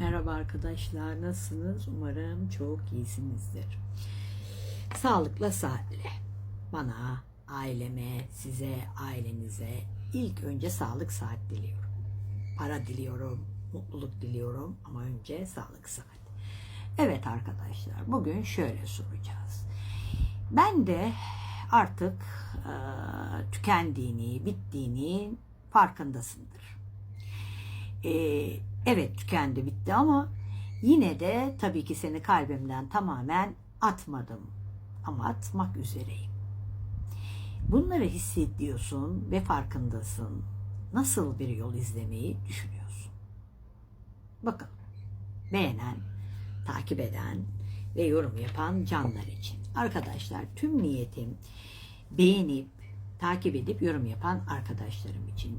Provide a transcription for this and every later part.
Merhaba arkadaşlar, nasılsınız? Umarım çok iyisinizdir. Sağlıkla saatle. Bana, aileme, size, ailenize ilk önce sağlık saat diliyorum. Para diliyorum, mutluluk diliyorum ama önce sağlık saat. Evet arkadaşlar, bugün şöyle soracağız. Ben de artık e, tükendiğini, bittiğini farkındasındır. Ee, evet tükendi bitti ama yine de tabii ki seni kalbimden tamamen atmadım ama atmak üzereyim. Bunları hissediyorsun ve farkındasın. Nasıl bir yol izlemeyi düşünüyorsun? Bakalım. Beğenen, takip eden ve yorum yapan canlar için. Arkadaşlar tüm niyetim beğenip, takip edip yorum yapan arkadaşlarım için.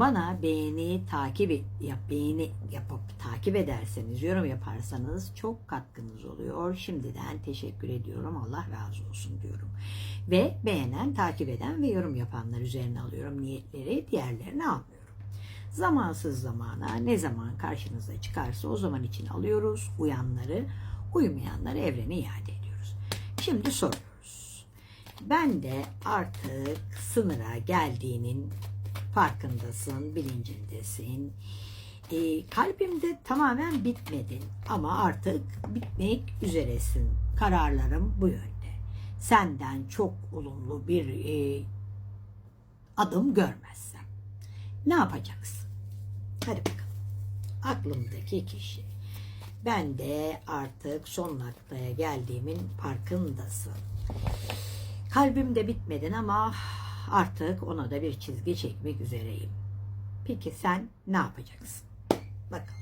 Bana beğeni takip yap, beğeni yapıp takip ederseniz, yorum yaparsanız çok katkınız oluyor. Şimdiden teşekkür ediyorum. Allah razı olsun diyorum. Ve beğenen, takip eden ve yorum yapanlar üzerine alıyorum niyetleri, diğerlerini almıyorum. Zamansız zamana ne zaman karşınıza çıkarsa o zaman için alıyoruz. Uyanları, uymayanları evrene iade ediyoruz. Şimdi soruyoruz. Ben de artık sınıra geldiğinin farkındasın, bilincindesin. E, kalbimde tamamen bitmedin ama artık bitmek üzeresin. Kararlarım bu yönde. Senden çok olumlu bir e, adım görmezsem. Ne yapacaksın? Hadi bakalım. Aklımdaki kişi. Ben de artık son noktaya geldiğimin farkındasın. Kalbimde bitmedin ama artık ona da bir çizgi çekmek üzereyim. Peki sen ne yapacaksın? Bakalım.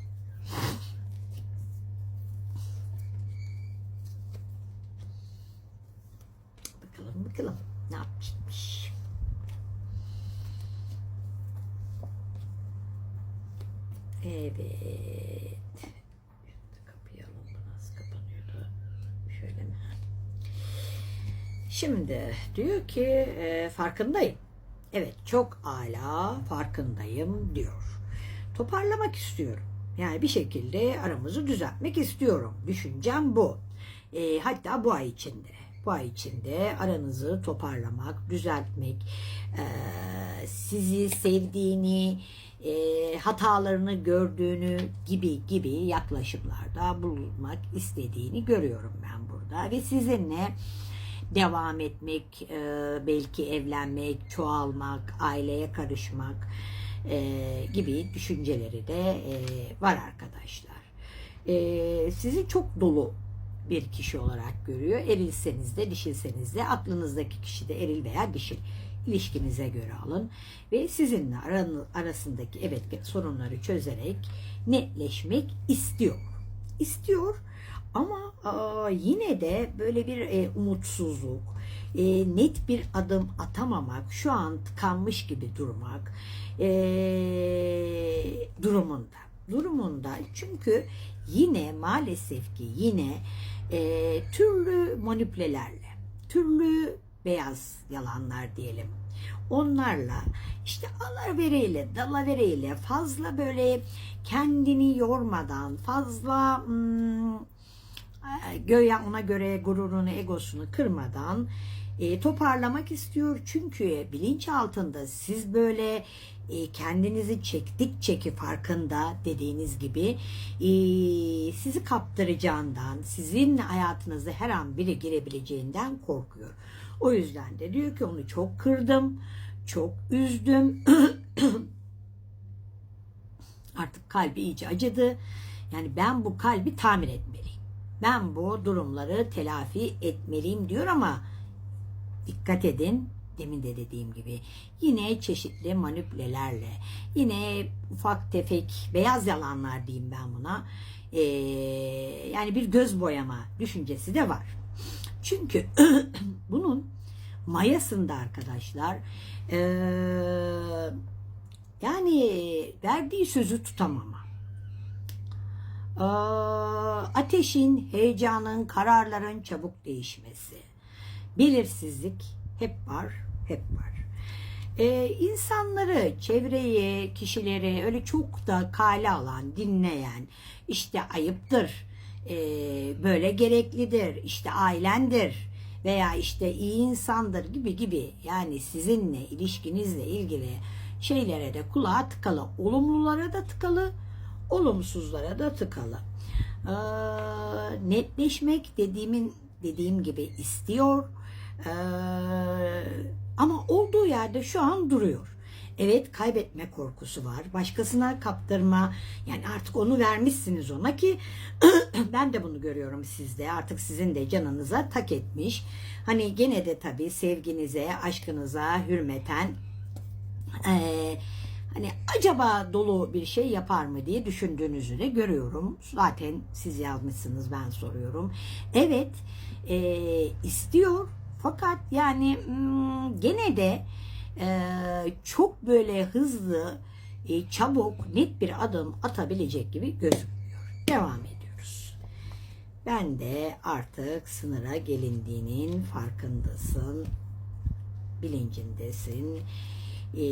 Bakalım bakalım ne yapmış. Evet. Kapıyı alalım. Bu Nasıl kapanıyordu? Şöyle mi? Şimdi diyor ki e, farkındayım. Evet çok ala farkındayım diyor. Toparlamak istiyorum. Yani bir şekilde aramızı düzeltmek istiyorum. Düşüncem bu. E, hatta bu ay içinde. Bu ay içinde aranızı toparlamak, düzeltmek, e, sizi sevdiğini, e, hatalarını gördüğünü gibi gibi yaklaşımlarda bulunmak istediğini görüyorum ben burada. Ve sizinle devam etmek, e, belki evlenmek, çoğalmak, aileye karışmak e, gibi düşünceleri de e, var arkadaşlar. E, sizi çok dolu bir kişi olarak görüyor. Erilseniz de dişilseniz de aklınızdaki kişi de eril veya dişil ilişkinize göre alın ve sizinle arasındaki evet sorunları çözerek netleşmek istiyor. İstiyor ama yine de böyle bir e, umutsuzluk, e, net bir adım atamamak, şu an tıkanmış gibi durmak e, durumunda. Durumunda çünkü yine maalesef ki yine türlü manipülelerle, türlü beyaz yalanlar diyelim. Onlarla işte alavereyle, dalavereyle fazla böyle kendini yormadan, fazla hmm, göya ona göre gururunu, egosunu kırmadan e, toparlamak istiyor. Çünkü bilinç altında siz böyle e, kendinizi çektikçe ki farkında dediğiniz gibi e, sizi kaptıracağından, sizin hayatınıza her an biri girebileceğinden korkuyor. O yüzden de diyor ki onu çok kırdım, çok üzdüm. Artık kalbi iyice acıdı. Yani ben bu kalbi tamir etmeliyim. Ben bu durumları telafi etmeliyim diyor ama dikkat edin demin de dediğim gibi yine çeşitli manipülelerle yine ufak tefek beyaz yalanlar diyeyim ben buna ee, yani bir göz boyama düşüncesi de var. Çünkü bunun mayasında arkadaşlar ee, yani verdiği sözü tutamama. Ateşin, heyecanın, kararların çabuk değişmesi. Belirsizlik hep var, hep var. Ee, insanları, çevreyi, kişileri öyle çok da kale alan, dinleyen, işte ayıptır, ee, böyle gereklidir, işte ailendir veya işte iyi insandır gibi gibi yani sizinle ilişkinizle ilgili şeylere de kulağa tıkalı, olumlulara da tıkalı, olumsuzlara da tıkalı. Ee, netleşmek dediğimin dediğim gibi istiyor. Ee, ama olduğu yerde şu an duruyor. Evet kaybetme korkusu var. Başkasına kaptırma yani artık onu vermişsiniz ona ki ben de bunu görüyorum sizde. Artık sizin de canınıza tak etmiş. Hani gene de tabii sevginize, aşkınıza hürmeten eee hani acaba dolu bir şey yapar mı diye düşündüğünüzü de görüyorum. Zaten siz yazmışsınız ben soruyorum. Evet eee, istiyor fakat yani hmm, gene de eee, çok böyle hızlı, e, çabuk, net bir adım atabilecek gibi gözükmüyor. Devam ediyoruz. Ben de artık sınıra gelindiğinin farkındasın, bilincindesin. E,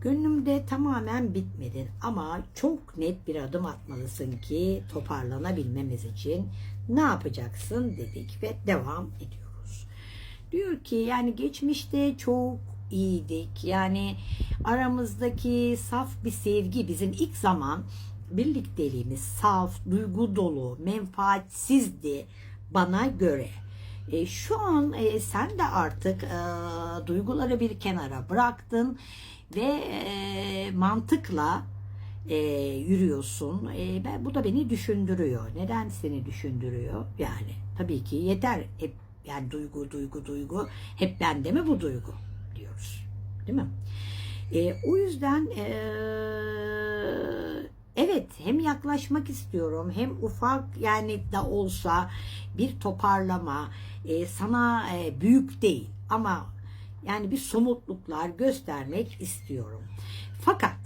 gönlümde tamamen bitmedin ama çok net bir adım atmalısın ki toparlanabilmemiz için ne yapacaksın dedik ve devam ediyoruz. Diyor ki yani geçmişte çok iyiydik. Yani aramızdaki saf bir sevgi bizim ilk zaman birlikteliğimiz saf, duygu dolu, menfaatsizdi bana göre. E, şu an e, sen de artık e, duyguları bir kenara bıraktın ve e, mantıkla e, yürüyorsun. E, ben, bu da beni düşündürüyor. Neden seni düşündürüyor? Yani tabii ki yeter. Hep yani duygu, duygu, duygu. Hep bende mi bu duygu? diyoruz. Değil mi? E, o yüzden e, evet hem yaklaşmak istiyorum hem ufak yani da olsa bir toparlama e, sana e, büyük değil ama yani bir somutluklar göstermek istiyorum. Fakat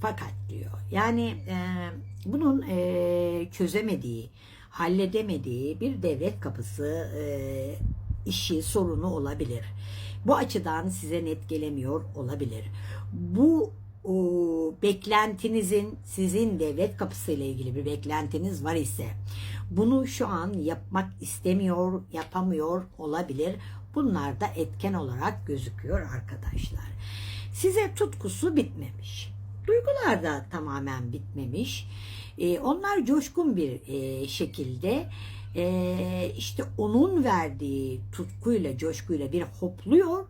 fakat diyor yani e, bunun e, çözemediği halledemediği bir devlet kapısı e, işi sorunu olabilir. Bu açıdan size net gelemiyor olabilir. Bu o, beklentinizin sizin devlet kapısı ile ilgili bir beklentiniz var ise bunu şu an yapmak istemiyor, yapamıyor olabilir. Bunlar da etken olarak gözüküyor arkadaşlar. Size tutkusu bitmemiş. Duygular da tamamen bitmemiş. Ee, onlar coşkun bir e, şekilde e, işte onun verdiği tutkuyla, coşkuyla bir hopluyor.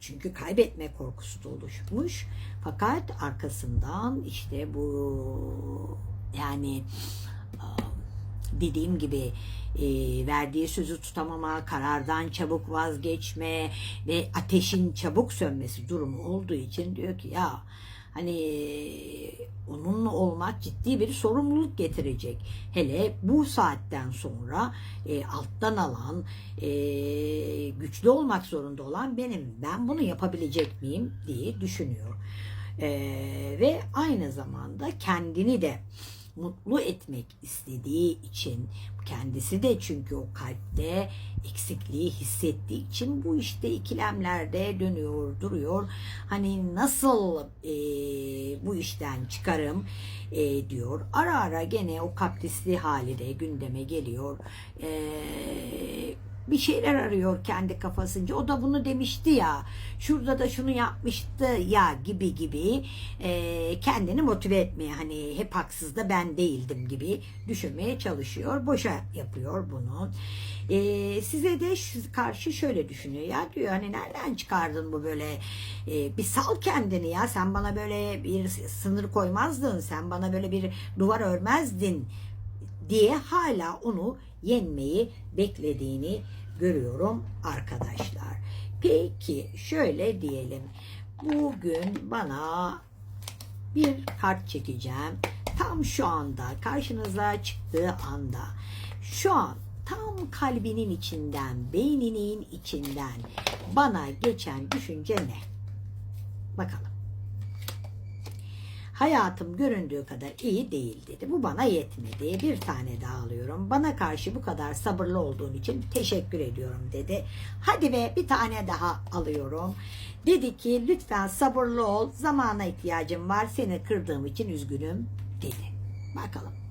Çünkü kaybetme korkusu da oluşmuş. Fakat arkasından işte bu yani dediğim gibi e, verdiği sözü tutamama, karardan çabuk vazgeçme ve ateşin çabuk sönmesi durumu olduğu için diyor ki ya hani onunla olmak ciddi bir sorumluluk getirecek. Hele bu saatten sonra e, alttan alan, e, güçlü olmak zorunda olan benim. Ben bunu yapabilecek miyim diye düşünüyor. E, ve aynı zamanda kendini de mutlu etmek istediği için kendisi de çünkü o kalpte eksikliği hissettiği için bu işte ikilemlerde dönüyor duruyor. Hani nasıl e, bu işten çıkarım e, diyor. Ara ara gene o kaprisli hali de gündeme geliyor. Eee bir şeyler arıyor kendi kafasınca. O da bunu demişti ya, şurada da şunu yapmıştı ya gibi gibi e, kendini motive etmeye hani hep haksız da ben değildim gibi düşünmeye çalışıyor. Boşa yapıyor bunu. E, size de karşı şöyle düşünüyor ya diyor hani nereden çıkardın bu böyle e, bir sal kendini ya sen bana böyle bir sınır koymazdın sen bana böyle bir duvar örmezdin diye hala onu yenmeyi beklediğini görüyorum arkadaşlar. Peki şöyle diyelim. Bugün bana bir kart çekeceğim. Tam şu anda karşınıza çıktığı anda şu an tam kalbinin içinden, beyninin içinden bana geçen düşünce ne? Bakalım. Hayatım göründüğü kadar iyi değil dedi. Bu bana yetmedi. Bir tane daha alıyorum. Bana karşı bu kadar sabırlı olduğun için teşekkür ediyorum dedi. Hadi ve bir tane daha alıyorum. Dedi ki lütfen sabırlı ol. Zamana ihtiyacım var. Seni kırdığım için üzgünüm dedi. Bakalım.